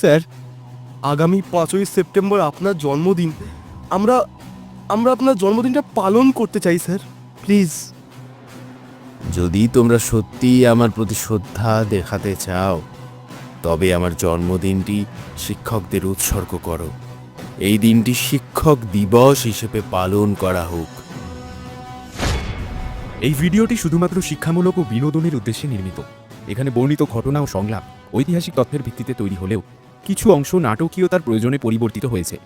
Sir আগামী পাঁচই September আপনার জন্মদিন। আমরা আমরা আপনার জন্মদিনটা পালন করতে চাই স্যার। প্লিজ। যদি তোমরা সত্যিই আমার প্রতি শ্রদ্ধা দেখাতে চাও তবে আমার জন্মদিনটি শিক্ষকদের উৎসর্গ করো। এই দিনটি শিক্ষক দিবস হিসেবে পালন করা হোক। এই ভিডিওটি শুধুমাত্র শিক্ষামূলক ও বিনোদনের উদ্দেশ্যে নির্মিত। এখানে বর্ণিত ঘটনা ও সংলাপ ঐতিহাসিক তথ্যের ভিত্তিতে তৈরি হলেও কিছু অংশ নাটকীয়তার প্রয়োজনে পরিবর্তিত হয়েছে।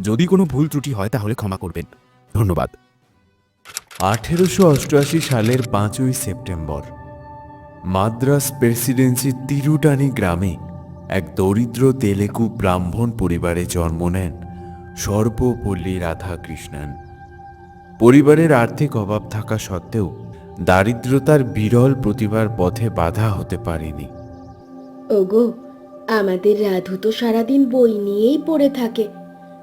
যদি কোনো ভুল ত্রুটি হয় তাহলে ক্ষমা করবেন। ধন্যবাদ। আঠেরোশো অষ্টআশি সালের পাঁচই সেপ্টেম্বর, মাদ্রাস প্রেসিডেন্সির তিরুটানি গ্রামে এক দরিদ্র তেলেগু ব্রাহ্মণ পরিবারে জন্ম নেন সর্বপল্লী রাধাকৃষ্ণন। পরিবারের আর্থিক অভাব থাকা সত্ত্বেও দারিদ্রতার বিরল প্রতিভার পথে বাধা হতে পারেনি। ওগো আমাদের রাধু তো সারাদিন বই নিয়েই পড়ে থাকে।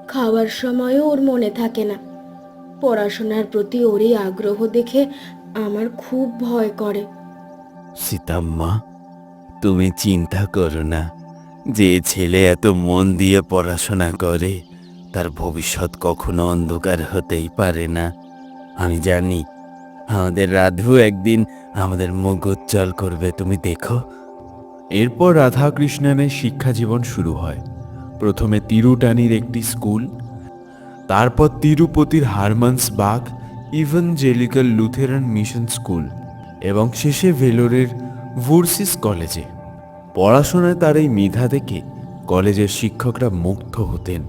খাওয়ার সময়ও ওর মনে থাকে না। পড়াশোনার প্রতি ওর এই আগ্রহ দেখে আমার খুব ভয় করে। সীতাম্মা তুমি চিন্তা করো না। যে ছেলে এত মন দিয়ে পড়াশোনা করে তার ভবিষ্যৎ কখনো অন্ধকার হতেই পারে না। আমি জানি আমাদের রাধু একদিন আমাদের মুখ উজ্জ্বল করবে তুমি দেখো। এরপর রাধাকৃষ্ণনের শিক্ষা জীবন শুরু হয়। প্রথমে তিরুটানির একটি স্কুল তারপর তিরুপতির Hermannsburg evangelical Lutheran mission school এবং শেষে ভেলোরের ভুরসিস কলেজে। পড়াশোনায় তার এই মেধা দেখে কলেজের শিক্ষকরা মুগ্ধ হতেন।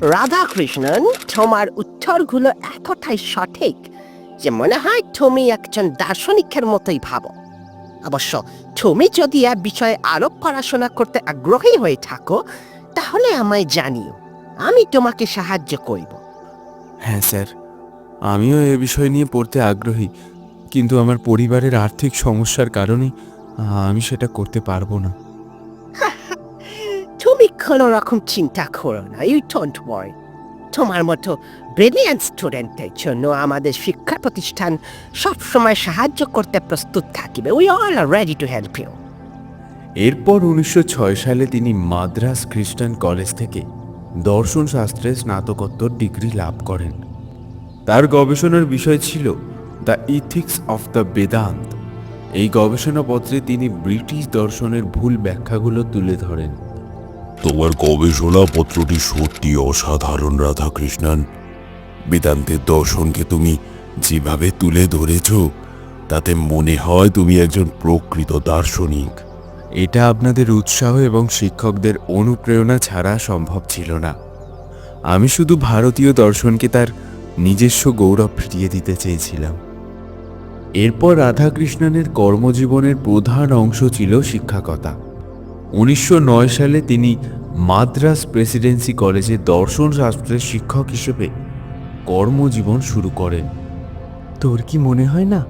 রাধাকৃষ্ণন তোমার উত্তরগুলো এতটাই সঠিক যে মনে হয় তুমি একজন দার্শনিকের মতোই ভাবো। অবশ্য তুমি যদি এ বিষয়ে আরও পড়াশোনা করতে আগ্রহী হয়ে থাকো তাহলে আমায় জানিও আমি তোমাকে সাহায্য করব। হ্যাঁ স্যার। আমিও এ বিষয় নিয়ে পড়তে আগ্রহী কিন্তু আমার পরিবারের আর্থিক সমস্যার কারণে আমি সেটা করতে পারব না। তুমি কোনো রকম চিন্তা করো না ইউ ডোন্ট ওয়ারি তোমার মতো ব্রিলিয়ান্ট স্টুডেন্টের জন্য আমাদের শিক্ষা প্রতিষ্ঠান সবসময় সাহায্য করতে প্রস্তুত থাকিবে। We all are ready to help you এরপর উনিশশো ছয় সালে তিনি মাদ্রাস খ্রিস্টান কলেজ থেকে দর্শন শাস্ত্রে স্নাতকোত্তর ডিগ্রি লাভ করেন। তার গবেষণার বিষয় ছিল the ethics of the Vedanta এই গবেষণাপত্রে তিনি ব্রিটিশ দর্শনের ভুল ব্যাখ্যাগুলো তুলে ধরেন। তোমার গবেষণা পত্রটি সত্যি অসাধারণ, রাধাকৃষ্ণন। বেদান্তের দর্শনকে তুমি যেভাবে তুলে ধরেছ, তাতে মনে হয় তুমি একজন প্রকৃত দার্শনিক। এটা আপনাদের উৎসাহ এবং শিক্ষকদের অনুপ্রেরণা ছাড়া সম্ভব ছিল না। আমি শুধু ভারতীয় দর্শনকে তার নিজস্ব গৌরব ফিরিয়ে দিতে চেয়েছিলাম। এরপর রাধাকৃষ্ণনের কর্মজীবনের প্রধান অংশ ছিল শিক্ষকতা। উনিশশো নয় সালে তিনি মাদ্রাস প্রেসিডেন্সি কলেজে দর্শন শাস্ত্রের শিক্ষক হিসেবে কর্মজীবন শুরু করেন। তোর কি মনে হয় না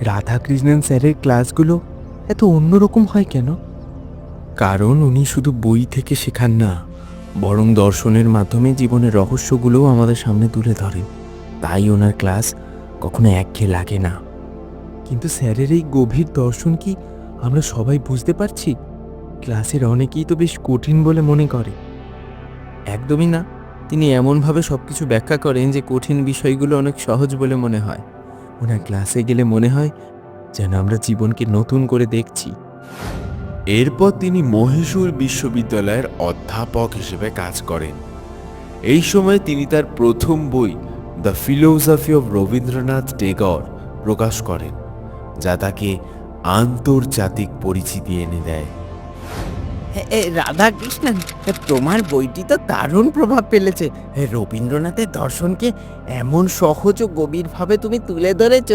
রাধাকৃষ্ণন স্যারের ক্লাসগুলো এত অন্যরকম হয় কেন? কারণ উনি শুধু বই থেকে শেখান না বরং দর্শনের মাধ্যমে জীবনের রহস্যগুলোও আমাদের সামনে তুলে ধরেন। তাই ওনার ক্লাস কখনো একঘেয়ে লাগে না। কিন্তু স্যারের এই গভীর দর্শন কি আমরা সবাই বুঝতে পারছি? ক্লাসের অনেকেই তো বেশ কঠিন বলে মনে করে। একদমই না। তিনি এমনভাবে সব কিছু ব্যাখ্যা করেন যে কঠিন বিষয়গুলো অনেক সহজ বলে মনে হয়। ওনার ক্লাসে গেলে মনে হয় যেন আমরা জীবনকে নতুন করে দেখছি। এরপর তিনি মহীশূর বিশ্ববিদ্যালয়ের অধ্যাপক হিসেবে কাজ করেন। এই সময় তিনি তার প্রথম বই, the philosophy of Rabindranath Tagore প্রকাশ করেন, যা তাকে আন্তর্জাতিক পরিচিতি এনে দেয়। রাধাকৃষ্ণন তোমার বইটি তো দারুণ প্রভাব ফেলেছে। রবীন্দ্রনাথের দর্শনকে এমন সহজ ও গভীরভাবে তুমি তুলে ধরেছ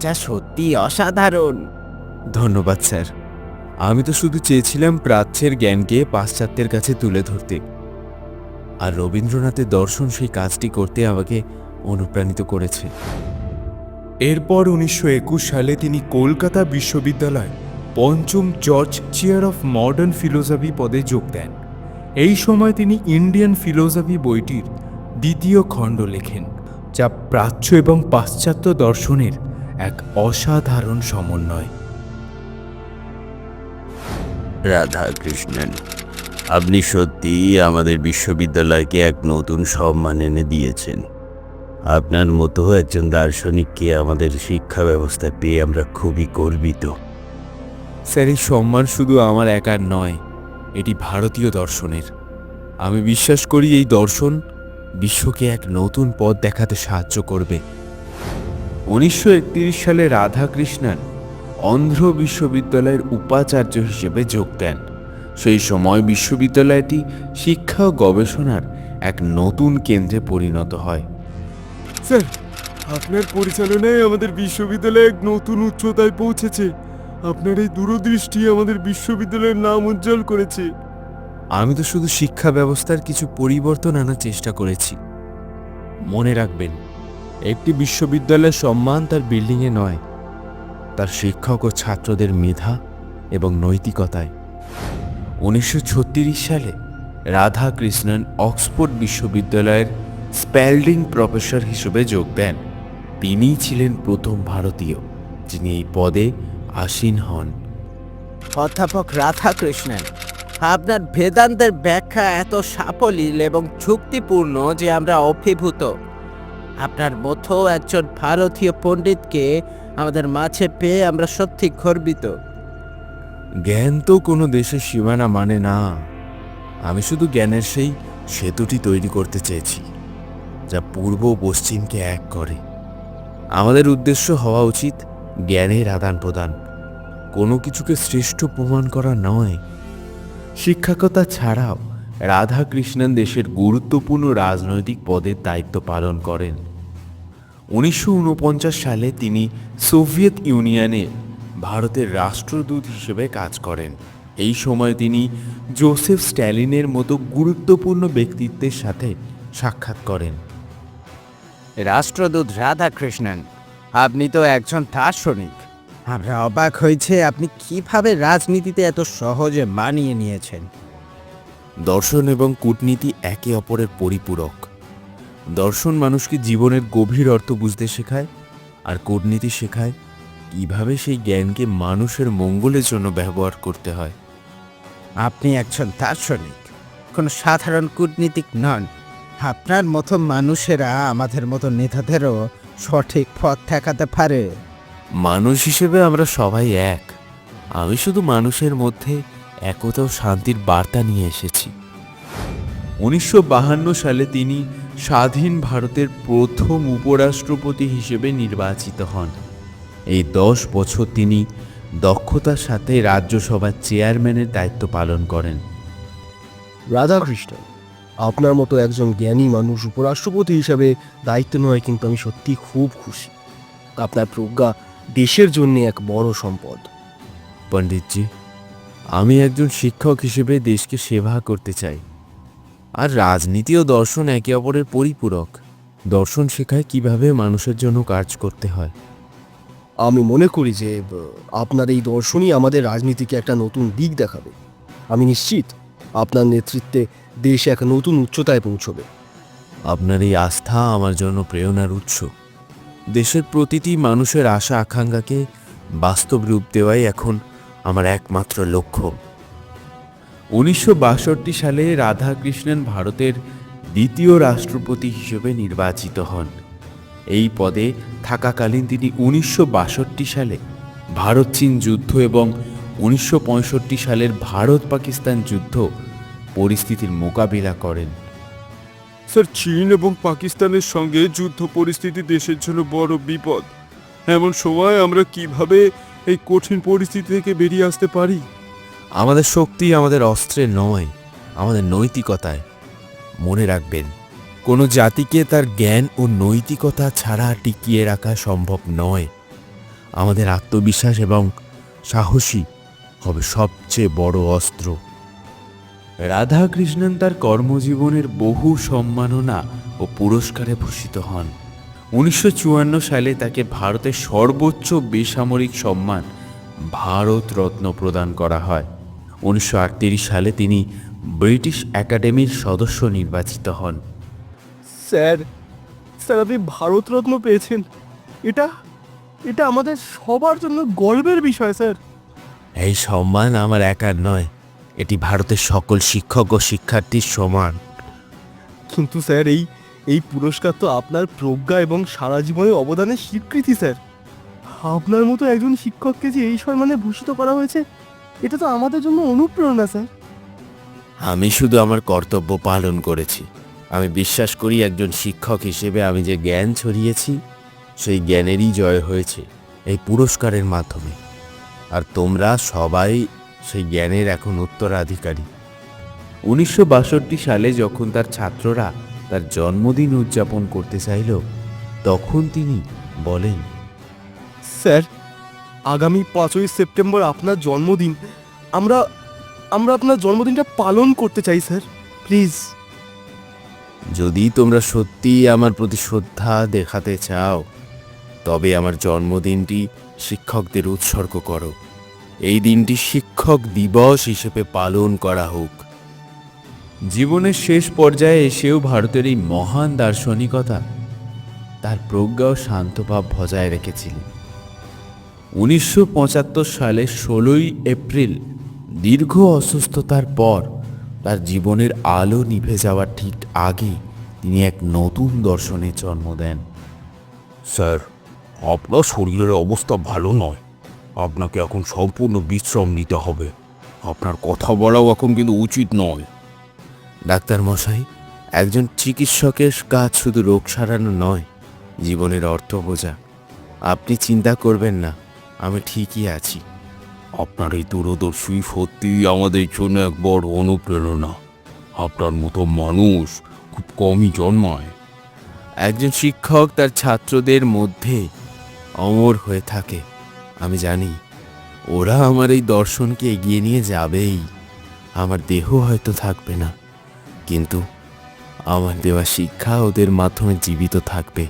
যা সত্যি অসাধারণ। ধন্যবাদ স্যার। আমি তো শুধু চেয়েছিলাম প্রাচ্যের জ্ঞানকে পাশ্চাত্যের কাছে তুলে ধরতে। আর রবীন্দ্রনাথের দর্শন সেই কাজটি করতে আমাকে অনুপ্রাণিত করেছে। এরপর উনিশশো একুশ সালে তিনি কলকাতা বিশ্ববিদ্যালয় পঞ্চম George chair of modern philosophy পদে যোগ দেন। এই সময় তিনি ইন্ডিয়ান ফিলোসফি বইটির দ্বিতীয় খণ্ড লেখেন, যা প্রাচ্য এবং পাশ্চাত্য দর্শনের এক অসাধারণ সমন্বয়। রাধাকৃষ্ণন, আপনি সত্যিই আমাদের বিশ্ববিদ্যালয়কে এক নতুন সম্মান এনে দিয়েছেন। আপনার মতো একজন দার্শনিককে আমাদের শিক্ষা ব্যবস্থায় পেয়ে আমরা খুবই গর্বিত। স্যার, এই সম্মান শুধু আমার একার নয়, এটি ভারতীয় দর্শনের। আমি বিশ্বাস করি এই দর্শন বিশ্বকে এক নতুন পথ দেখাতে সাহায্য করবে। উনিশশো একত্রিশ সালে রাধাকৃষ্ণন অন্ধ্র বিশ্ববিদ্যালয়ের উপাচার্য হিসেবে যোগ দেন। সেই সময় বিশ্ববিদ্যালয়টি শিক্ষা ও গবেষণার এক নতুন কেন্দ্রে পরিণত হয়। স্যার, আপনার পরিচালনায় আমাদের বিশ্ববিদ্যালয় এক নতুন উচ্চতায় পৌঁছেছে। আপনার এই দূরদৃষ্টি আমাদের বিশ্ববিদ্যালয়ের নাম উজ্জ্বল করেছে। আমি তো শুধু শিক্ষা ব্যবস্থার কিছু পরিবর্তন আনার চেষ্টা করেছি। মনে রাখবেন, একটি বিশ্ববিদ্যালয়ের সম্মান তার বিল্ডিংয়ে নয়, তার শিক্ষক ও ছাত্রদের মেধা এবং নৈতিকতায়। উনিশশো ছত্রিশ সালে রাধাকৃষ্ণন অক্সফোর্ড বিশ্ববিদ্যালয়ের স্প্যাল্ডিং প্রফেসর হিসেবে যোগ দেন। তিনিই ছিলেন প্রথম ভারতীয়, যিনি এই পদে আসীন হন। অধ্যাপক রাধাকৃষ্ণন আপনার বেদান্তের ব্যাখ্যা এত সাপলীল এবং যুক্তিপূর্ণ যে আমরা অভিভূত। আপনার মতো একজন ভারতীয় পণ্ডিতকে আমাদের মাঝে পেয়ে আমরা সত্যি গর্বিত। জ্ঞান তো কোনো দেশের সীমানা মানে না। আমি শুধু জ্ঞানের সেই সেতুটি তৈরি করতে চেয়েছি যা পূর্ব পশ্চিমকে এক করে। আমাদের উদ্দেশ্য হওয়া উচিত জ্ঞানের আদান প্রদান কোনো কিছুকে শ্রেষ্ঠ প্রমাণ করা নয়। শিক্ষকতা ছাড়াও রাধাকৃষ্ণন দেশের গুরুত্বপূর্ণ রাজনৈতিক পদের দায়িত্ব পালন করেন। উনিশশো উনপঞ্চাশ সালে তিনি সোভিয়েত ইউনিয়নে ভারতের রাষ্ট্রদূত হিসেবে কাজ করেন। এই সময় তিনি জোসেফ স্ট্যালিনের মতো গুরুত্বপূর্ণ ব্যক্তিত্বের সাথে সাক্ষাৎ করেন। রাষ্ট্রদূত রাধাকৃষ্ণন, আপনি তো একজন দার্শনিক। আমরা অবাক হয়েছে আপনি কীভাবে রাজনীতিতে এত সহজে মানিয়ে নিয়েছেন। দর্শন এবং কূটনীতি একে অপরের পরিপূরক। দর্শন মানুষকে জীবনের গভীর অর্থ বুঝতে শেখায় আর কূটনীতি শেখায় কীভাবে সেই জ্ঞানকে মানুষের মঙ্গলের জন্য ব্যবহার করতে হয়। আপনি একজন দার্শনিক কোনো সাধারণ কূটনীতিক নন। আপনার মতো মানুষেরা আমাদের মতো নেতাদেরও সঠিক পথ দেখাতে পারে। মানুষ হিসেবে আমরা সবাই এক। আমি শুধু মানুষের মধ্যে একতা ও শান্তির বার্তা নিয়ে এসেছি। উনিশশো সালে তিনি স্বাধীন ভারতের প্রথম উপরাষ্ট্রপতি হিসেবে নির্বাচিত হন। এই দশ বছর তিনি দক্ষতার সাথে রাজ্যসভার চেয়ারম্যানের দায়িত্ব পালন করেন। রাধাকৃষ্ণ, আপনার মতো একজন জ্ঞানী মানুষ উপরাষ্ট্রপতি হিসাবে দায়িত্ব নেওয়ায় কিন্তু আমি সত্যি খুব খুশি। আপনার প্রজ্ঞা দেশের জন্য এক বড় সম্পদ। পণ্ডিতজি আমি একজন শিক্ষক হিসেবে দেশকে সেবা করতে চাই। আর রাজনীতি ও দর্শন একে অপরের পরিপূরক। দর্শন শেখায় কীভাবে মানুষের জন্য কাজ করতে হয়। আমি মনে করি যে আহ, আপনার এই দর্শনই আমাদের রাজনীতিকে একটা নতুন দিক দেখাবে। আমি নিশ্চিত আপনার নেতৃত্বে দেশ এক নতুন উচ্চতায় পৌঁছবে। আপনার এই আস্থা আমার জন্য প্রেরণার উৎস। দেশের প্রতিটি মানুষের আশা আকাঙ্ক্ষাকে বাস্তব রূপ দেওয়াই এখন আমার একমাত্র লক্ষ্য। উনিশশো বাষট্টি সালে রাধাকৃষ্ণন ভারতের দ্বিতীয় রাষ্ট্রপতি হিসেবে নির্বাচিত হন। এই পদে থাকাকালীন তিনি উনিশশো বাষট্টি সালে ভারত চীন যুদ্ধ এবং উনিশশো পঁয়ষট্টি সালের ভারত পাকিস্তান যুদ্ধ পরিস্থিতির মোকাবিলা করেন। স্যার, চীন এবং পাকিস্তানের সঙ্গে যুদ্ধ পরিস্থিতি দেশের জন্য বড় বিপদ। এমন সময় আমরা কীভাবে এই কঠিন পরিস্থিতি থেকে বেরিয়ে আসতে পারি? আমাদের শক্তি আমাদের অস্ত্রে নয়, আমাদের নৈতিকতায়। মনে রাখবেন, কোনো জাতিকে তার জ্ঞান ও নৈতিকতা ছাড়া টিকিয়ে রাখা সম্ভব নয়। আমাদের আত্মবিশ্বাস এবং সাহসী হবে সবচেয়ে বড় অস্ত্র। রাধাকৃষ্ণন তার কর্মজীবনের বহু সম্মাননা ও পুরস্কারে ভূষিত হন। উনিশশো চুয়ান্ন সালে তাকে ভারতের সর্বোচ্চ বেসামরিক সম্মান ভারত রত্ন প্রদান করা হয়। উনিশশো আটত্রিশ সালে তিনি ব্রিটিশ একাডেমির সদস্য নির্বাচিত হন। স্যার স্যার আপনি ভারতরত্ন পেয়েছেন। এটা এটা আমাদের সবার জন্য গর্বের বিষয় স্যার। এই সম্মান আমার একার নয়। এটি ভারতের সকল শিক্ষক ও শিক্ষার্থীর সমান। কিন্তু স্যার এই এই পুরস্কার তো আপনার প্রজ্ঞা এবং সারা জীবনের অবদানের স্বীকৃতি স্যার। আপনার মতো একজন শিক্ষককে যে এই সম্মানে ভূষিত করা হয়েছে এটা তো আমাদের জন্য অনুপ্রেরণা স্যার। আমি শুধু আমার কর্তব্য পালন করেছি। আমি বিশ্বাস করি একজন শিক্ষক হিসেবে আমি যে জ্ঞান ছড়িয়েছি সেই জ্ঞানেরই জয় হয়েছে এই পুরস্কারের মাধ্যমে। আর তোমরা সবাই সেই জ্ঞানের এখন উত্তরাধিকারী। উনিশশো বাষট্টি সালে যখন তার ছাত্ররা তার জন্মদিন উদযাপন করতে চাইল তখন তিনি বলেন স্যার আগামী পাঁচই সেপ্টেম্বর আপনার জন্মদিন। আমরা আমরা আপনার জন্মদিনটা পালন করতে চাই স্যার। প্লিজ। যদি তোমরা সত্যিই আমার প্রতি শ্রদ্ধা দেখাতে চাও তবে আমার জন্মদিনটি শিক্ষকদের উৎসর্গ করো। এই দিনটি শিক্ষক দিবস হিসেবে পালন করা হোক। জীবনের শেষ পর্যায়ে এসেও ভারতের এই মহান দার্শনিকতা তার প্রজ্ঞা ও শান্তভাব বজায় রেখেছিলেন। উনিশশো পঁচাত্তর সালে ষোলোই এপ্রিল দীর্ঘ অসুস্থতার পর তার জীবনের আলো নিভে যাওয়ার ঠিক আগে তিনি এক নতুন দর্শনের জন্ম দেন। স্যার, আপনার শরীরের অবস্থা ভালো নয়। আপনাকে এখন সম্পূর্ণ বিশ্রাম নিতে হবে। আপনার কথা বলাও এখন কিন্তু উচিত নয়। ডাক্তার মশাই একজন চিকিৎসকের কাজ শুধু রোগ সারানো নয় জীবনের অর্থ বোঝা। আপনি চিন্তা করবেন না আমি ঠিকই আছি। আপনার এই দূরদর্শী সত্যিই আমাদের জন্য এক বড় অনুপ্রেরণা। আপনার মতো মানুষ খুব কমই জন্মায়। একজন শিক্ষক তার ছাত্রদের মধ্যে অমর হয়ে থাকে। আমি জানি, ওরা আমার এই দর্শনকে এগিয়ে নিয়ে যাবেই। আমার দেহ হয়তো থাকবে না, কিন্তু আমার দেওয়া শিক্ষা ওদের মাধ্যমে জীবিত থাকবে।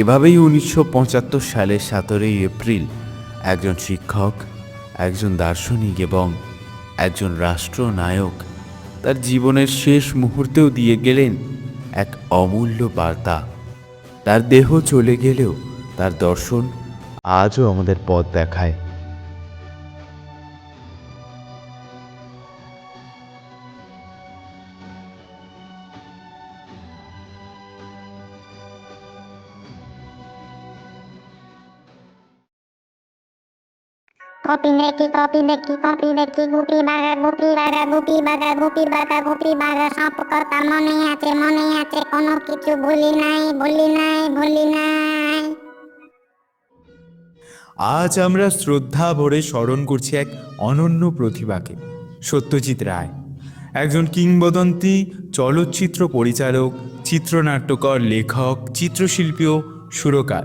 এভাবেই উনিশশো পঁচাত্তর সালের সতেরোই এপ্রিল একজন শিক্ষক, একজন দার্শনিক এবং একজন রাষ্ট্রনায়ক তার জীবনের শেষ মুহূর্তেও দিয়ে গেলেন এক অমূল্য বার্তা। তার দেহ চলে গেলেও তার দর্শন আজও আমাদের পথ দেখায়। কপি কপি কপি সব মনে আছে মনে আছে, কোনো কিছু ভুলি নাই ভুলি নাই ভুলি নাই। আজ আমরা শ্রদ্ধা ভরে স্মরণ করছি এক অনন্য প্রতিভাকে, সত্যজিৎ রায়। একজন কিংবদন্তি, চলচ্চিত্র পরিচালক, চিত্রনাট্যকর, লেখক, চিত্রশিল্পী ও সুরকার।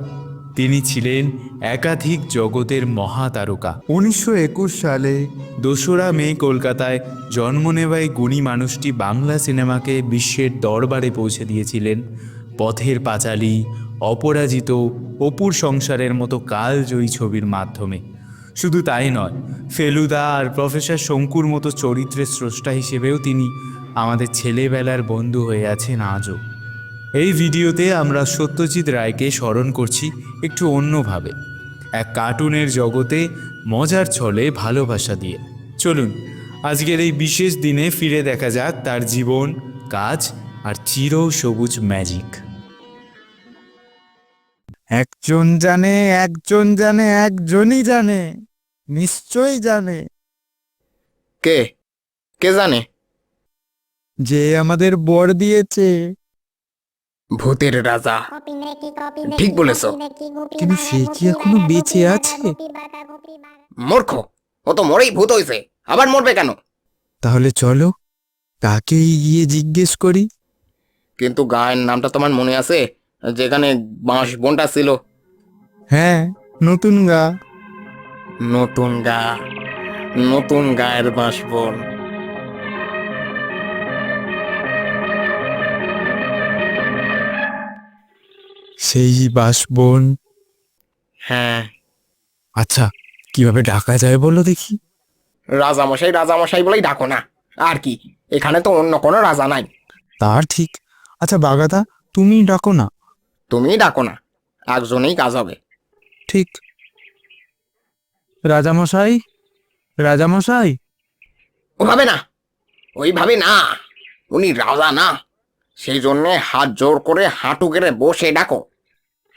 তিনি ছিলেন একাধিক জগতের মহাতারকা। উনিশশো একুশ সালে দোসরা মে কলকাতায় জন্ম নেওয়া এই গুণী মানুষটি বাংলা সিনেমাকে বিশ্বের দরবারে পৌঁছে দিয়েছিলেন। পথের পাঁচালী অপরাজিত অপুর সংসারের মতো কালজয়ী ছবির মাধ্যমে। শুধু তাই নয়, ফেলুদা আর প্রফেসর শঙ্কুর মতো চরিত্রের স্রষ্টা হিসেবেও তিনি আমাদের ছেলেবেলার বন্ধু হয়ে আছেন আজও। এই ভিডিওতে আমরা সত্যজিৎ রায়কে স্মরণ করছি একটু অন্যভাবে, এক কার্টুনের জগতে মজার ছলে ভালোবাসা দিয়ে। চলুন, আজকের এই বিশেষ দিনে ফিরে দেখা যাক তার জীবন, কাজ আর চির সবুজ ম্যাজিক। একজন জানে একজন জানে একজনই জানে নিশ্চয়ই জানে। কে? কে জানে? যে আমাদের বর দিয়েছে। ভূতের রাজা। ঠিক বলেছ। কিন্তু সে কি এখনও বেঁচে আছে? মূর্খ। ও তো মরেই ভূত হয়েছে। আবার মরবে কেন? তাহলে চলো তাকেই গিয়ে জিজ্ঞেস করি। কিন্তু গায়ের নামটা তোমার মনে আছে? যেখানে বাঁশ বনটা ছিল। হ্যাঁ নতুন গা। নতুন গা নতুন গায়ের বাঁশ বন। সেই বাসবন হ্যাঁ। আচ্ছা কীভাবে ডাকা যায় বলো দেখি। রাজামশাই রাজামশাই বলেই ডাকো না। আর কি এখানে তো অন্য কোনো রাজা নাই। তার ঠিক। আচ্ছা বাগাদা তুমি ডাকো না। তুমিই ডাকো না একজনেই কাজ হবে। ঠিক। রাজামশাই রাজামশাই। ওভাবে না ওইভাবে না উনি রাজা না সেই জন্যে হাত জোর করে হাঁটু গেড়ে বসে ডাকো।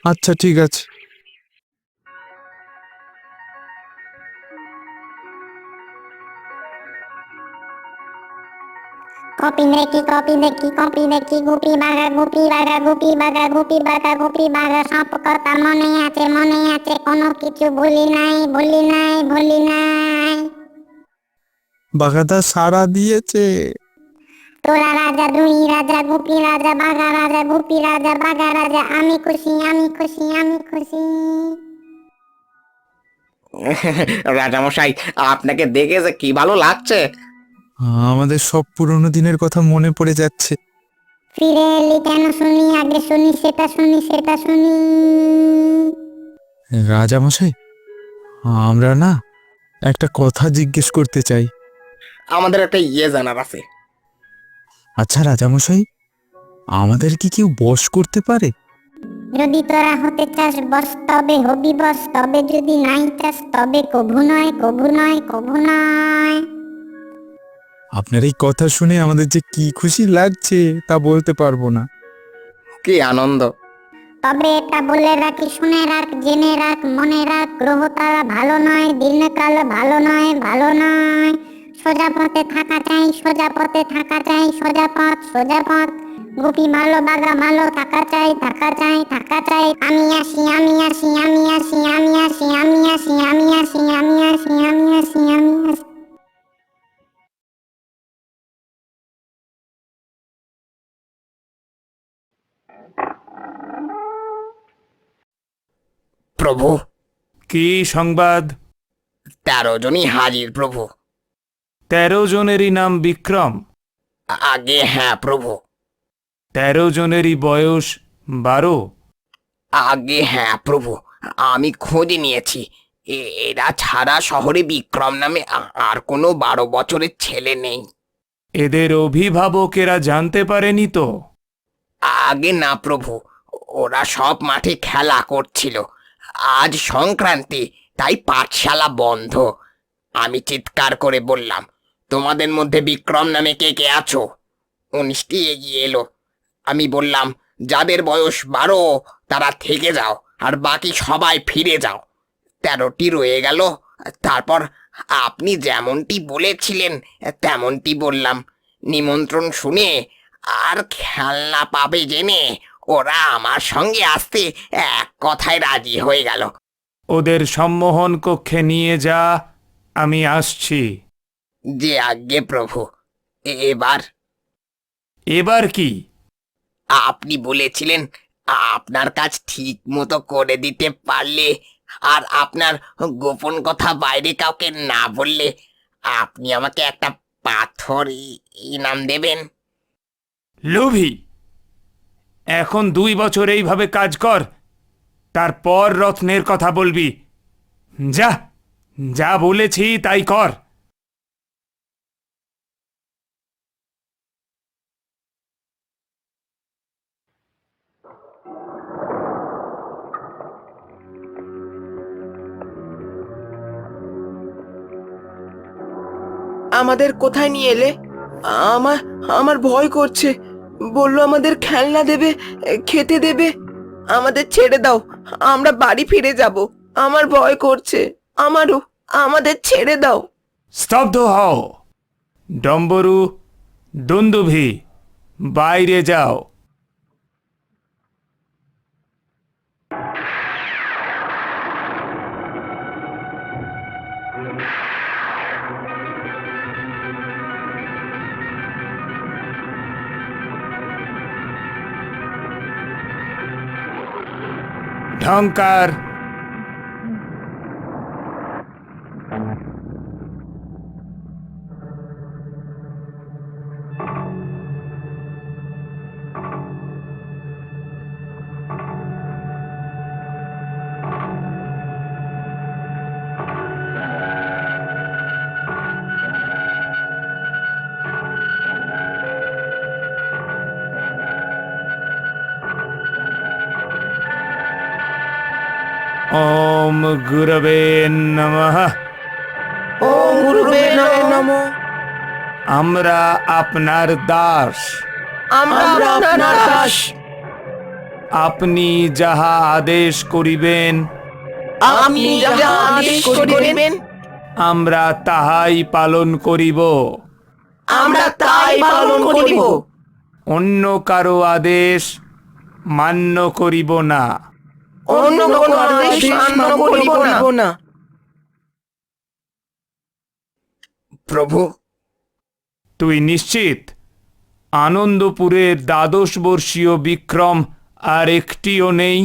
আচ্ছা ঠিক আছে। কপি দেখি কপি দেখি কপি দেখি গুপি বাঘা গুপি বাঘা গুপি বাঘা গুপি বাঘা গুপি বাঘা সব কথা মনে আছে মনে আছে কোনো কিছু ভুলি নাই ভুলি নাই ভুলি নাই। বাঘাদা সাড়া দিয়েছে। তোরা রাজা দুই রাজা গুপি রাজা বাঘা রাজা গুপি রাজা বাঘা রাজা আমি খুশি আমি খুশি আমি খুশি। রাজামশাই আপনাকে দেখে যে কি ভালো লাগছে। আমাদের সব পুরনো দিনের কথা মনে পড়ে যাচ্ছে। ফিরে এলি কেন শুনি? আগে শুনি সেটা শুনি সেটা শুনি। রাজামশাই আমরা না একটা কথা জিজ্ঞেস করতে চাই। আমাদের একটা ইয়ে জানার আছে। আচ্ছা রাজামশাই আমাদের কি কেউ বশ করতে পারে? যদি তোরা হতে চাস বস তবে হবি বস তবে যদি নাই চাস তবে কভু নয় কভু নয় কভু নয়। আপনার এই কথা শুনে আমাদের যে কি খুশি লাগছে তা বলতে পারব না। কি আনন্দ। তবে এটা বলে রাখি শুনে রাখ জেনে রাখ মনে রাখ গ্রহ তারা ভালো নয় দিনকাল ভালো নয় ভালো নয়। সোজা পথে থাকা চাই সোজা পথে থাকা চাই সোজা পথ সোজা পথ। গুপি ভালো বাগা ভালো থাকা চাই থাকা চাই থাকা চাই। আমি আসি আমি আসি আমি আসি আমি আসি আমি আসি আমি আসি আমি আসি আমি আসি আমি আসি। প্রভু। কি সংবাদ? তেরো জনই হাজির প্রভু। তেরো জনেরই নাম বিক্রম। আগে হ্যাঁ প্রভু। তেরো জনেরই বয়স বারো। আগে হ্যাঁ প্রভু। আমি খোঁজ নিয়েছি। এ- এরা ছাড়া শহরে বিক্রম নামে আ- আর কোনো বারো বছরের ছেলে নেই। এদের অভিভাবকেরা জানতে পারেনি তো? আগে না প্রভু। ওরা সব মাঠে খেলা করছিল। আজ সংক্রান্তি, তাই পাঠশালা বন্ধ। আমি চিৎকার করে বললাম, তোমাদের মধ্যে বিক্রম নামে কে কে আছো? উনিশটি এগিয়ে এলো। আমি বললাম, যাদের বয়স বারো, তারা থেকে যাও, আর বাকি সবাই ফিরে যাও। তেরোটি রয়ে গেল, তারপর আপনি যেমনটি বলেছিলেন, তেমনটি বললাম। নিমন্ত্রণ শুনে আর খেলনা পাবে জেনে ওরা আমার সঙ্গে আসতে এক কথায় রাজি হয়ে গেল। ওদের সম্মোহন কক্ষে নিয়ে যা আমি আসছি। যে আজ্ঞে প্রভু এবার? এবার কি? আপনি বলেছিলেন আপনার কাজ ঠিক মতো করে দিতে পারলে আর আপনার গোপন কথা বাইরে কাউকে না বললে আপনি আমাকে একটা পাথর ইনাম দেবেন। লোভী! এখন দুই বছর এইভাবে কাজ কর। তারপর রত্নের কথা বলবি। যা যা বলেছি তাই কর। আমাদের কোথায় নিয়ে এলে? আমার আমার ভয় করছে। বলল আমাদের খেলনা দেবে, খেতে দেবে। আমাদের ছেড়ে দাও, আমরা বাড়ি ফিরে যাব। আমার ভয় করছে। আমারও, আমাদের ছেড়ে দাও। স্তব্ধ হও। ডম্বরু, দুন্দুভি, বাইরে যাও। ঢংকার গুরবে নমঃ ও গুরুবে নমঃ আমরা আপনার দাস। আমরা আপনার দাস। আপনি যাহা আদেশ করিবেন আপনি যাহা আদেশ করিবেন আমরা তাহাই পালন করিব। আমরা তাই পালন করিব। অন্য কারও আদেশ মান্য করিব না। অন্য কোন আদেশ মান্য করিব না। প্রভু। তুই নিশ্চিত? আনন্দপুরের দ্বাদশ বর্ষীয় বিক্রম আর একটিও নেই?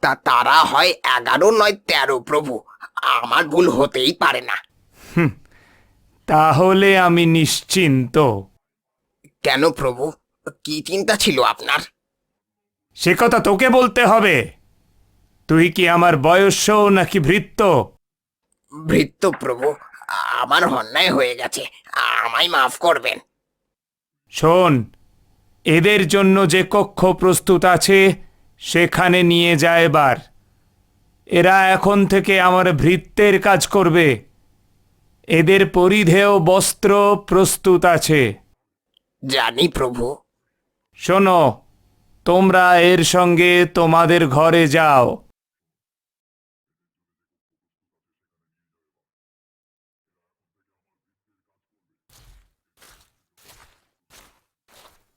তা তারা হয় এগারো নয় তেরো প্রভু। আমার ভুল হতেই পারে না। তাহলে আমি নিশ্চিন্ত। কেন প্রভু? কি চিন্তা ছিল আপনার? সে কথা তোকে বলতে হবে। তুই কি আমার বয়স্য নাকি ভৃত্য? ভৃত্য প্রভু আমার অন্যায় হয়ে গেছে আমায় মাফ করবেন। শোন এদের জন্য যে কক্ষ প্রস্তুত আছে সেখানে নিয়ে যায় এবার। এরা এখন থেকে আমার ভৃত্যের কাজ করবে। এদের পরিধেয় বস্ত্র প্রস্তুত আছে। জানি প্রভু। শোনো তোমরা এর সঙ্গে তোমাদের ঘরে যাও।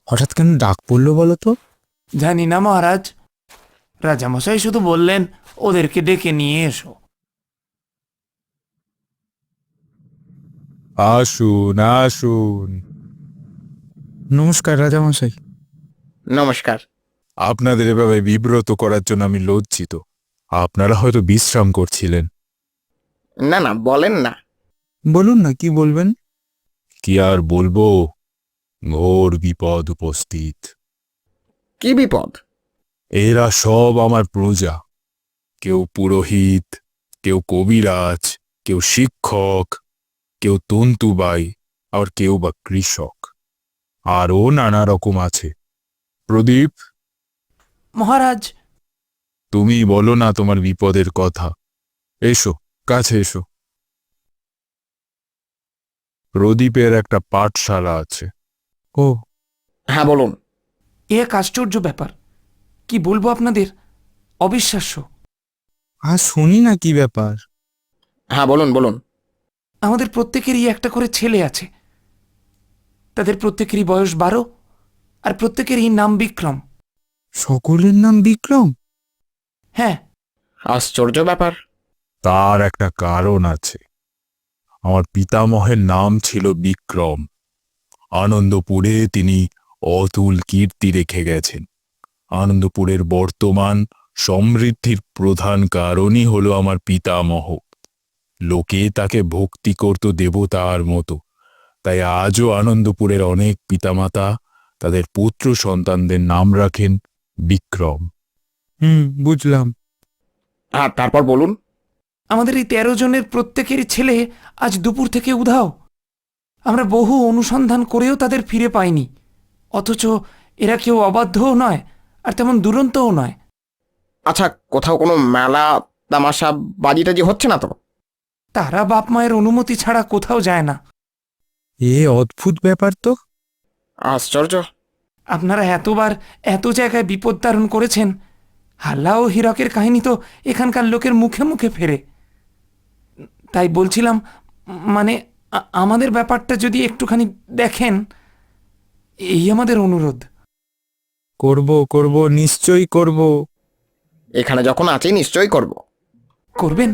হঠাৎ কেন ডাক পড়ল বলো তো? জানি না মহারাজ। রাজামশাই শুধু বললেন ওদেরকে ডেকে নিয়ে এসো। আসুন আসুন। নমস্কার রাজামশাই। নমস্কার। আপনাদের এভাবে বিব্রত করার জন্য আমি লজ্জিত। আপনারা হয়তো বিশ্রাম করছিলেন। না না বলেন না। বলুন না কি বলবেন? কি আর বলব? ঘোর বিপদ উপস্থিত। কি বিপদ? এরা সব আমার প্রজা। কেউ পুরোহিত কেউ কবিরাজ কেউ শিক্ষক কেউ তন্তুবাই আর কেউ বা কৃষক। আরও নানা রকম আছে। প্রদীপ মহারাজ। তুমি বলো না তোমার বিপদের কথা। এসো কাছে এসো। প্রদীপের একটা পাঠশালা আছে। ও। হ্যাঁ বলুন। এ এক আশ্চর্য ব্যাপার। কি বলব আপনাদের? অবিশ্বাস্য। আর শুনি না কি ব্যাপার। হ্যাঁ বলুন বলুন। আমাদের প্রত্যেকেরই একটা করে ছেলে আছে। তাদের প্রত্যেকেরই বয়স বারো আর প্রত্যেকেরই নাম বিক্রম। সকলের নাম বিক্রম? হ্যাঁ। আশ্চর্য ব্যাপার। তার একটা কারণ আছে। আমার পিতামহের নাম ছিল বিক্রম। আনন্দপুরে তিনি অতুল কীর্তি রেখে গেছেন। আনন্দপুরের বর্তমান সমৃদ্ধির প্রধান কারণই হলো আমার পিতামহ। লোকে তাকে ভক্তি করত দেবতার মতো। তাই আজও আনন্দপুরের অনেক পিতামাতা তাদের পুত্র সন্তানদের নাম রাখেন। বিক্রম। হুম বুঝলাম। হ্যাঁ তারপর বলুন। আমাদের এই তেরো জনের প্রত্যেকেরই ছেলে আজ দুপুর থেকে উধাও। আমরা বহু অনুসন্ধান করেও তাদের ফিরে পাইনি। অথচ এরা কেউ অবাধ্যও নয় আর তেমন দুরন্তও নয়। আচ্ছা কোথাও কোনো মেলা তামাশা বাজি টাজি হচ্ছে না তো? তারা বাপ মায়ের অনুমতি ছাড়া কোথাও যায় না। এ অদ্ভুত ব্যাপার তো। আশ্চর্য। আপনারা এতবার এত জায়গায় বিপদ ধারণ করেছেন। হাল্লা ও হীরকের কাহিনী তো এখানকার লোকের মুখে মুখে ফেরে। তাই বলছিলাম মানে আমাদের ব্যাপারটা যদি একটুখানি দেখেন এই আমাদের অনুরোধ। করব করব নিশ্চয়ই করব। এখানে যখন আছি নিশ্চয়ই করব। করবেন?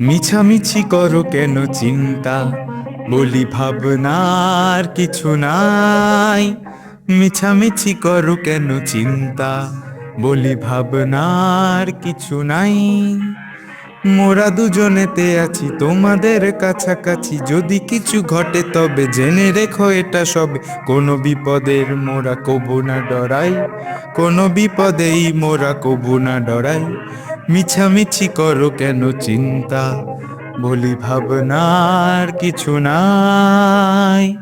মিছামিছি করো কেন চিন্তা? বলি ভাবনার কিছু নাই। মিছামিছি করো কেন চিন্তা? বলি ভাবনার কিছু নাই। মোরা দুজনেতে আছি, তোমাদের কাছাকাছি। যদি কিছু ঘটে তবে জেনে রেখো এটা সবে। কোনো বিপদের মোরা কবু না ডরাই। কোনো বিপদেই মোরা কবু না ডরাই। মিছামিছি করো কেন চিন্তা? বলি ভাবনার কিছু নাই।